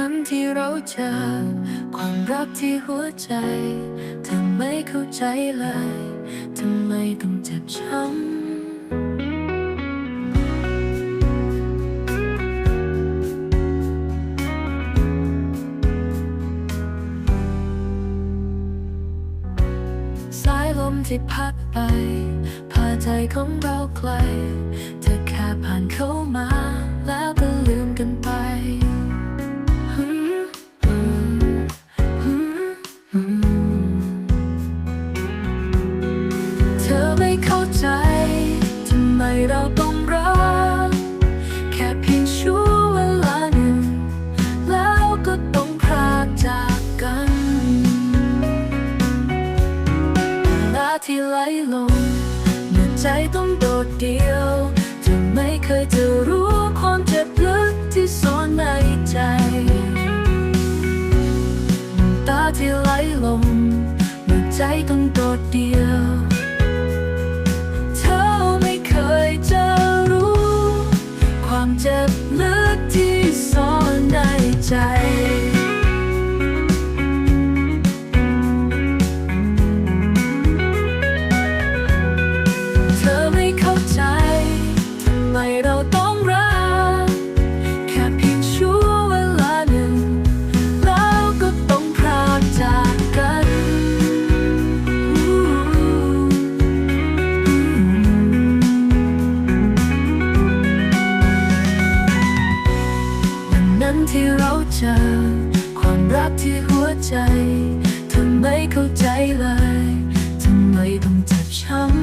นั้นที่เราเจอความรักที่หัวใจ เธอไม่เข้าใจเลยทำไมต้องเจ็บช้ำสายลมที่พัดไป พาใจของเราไกล เราต้องรัก แค่เพียงชั่วเวลาหนึ่ง แล้วก็ต้องพรากจากกันเวลาที่ไหลลงเมื่อใจต้องโดดเดี่ยว จะไม่เคยจะรู้ความเจ็บลึกที่ซ่อนในใจน้ำตาที่ไหลลงเมื่อใจต้องโด จอ ความรักที่หัวใจ เธอไม่เข้าใจเลยทำไมต้องเจ็บช้ำ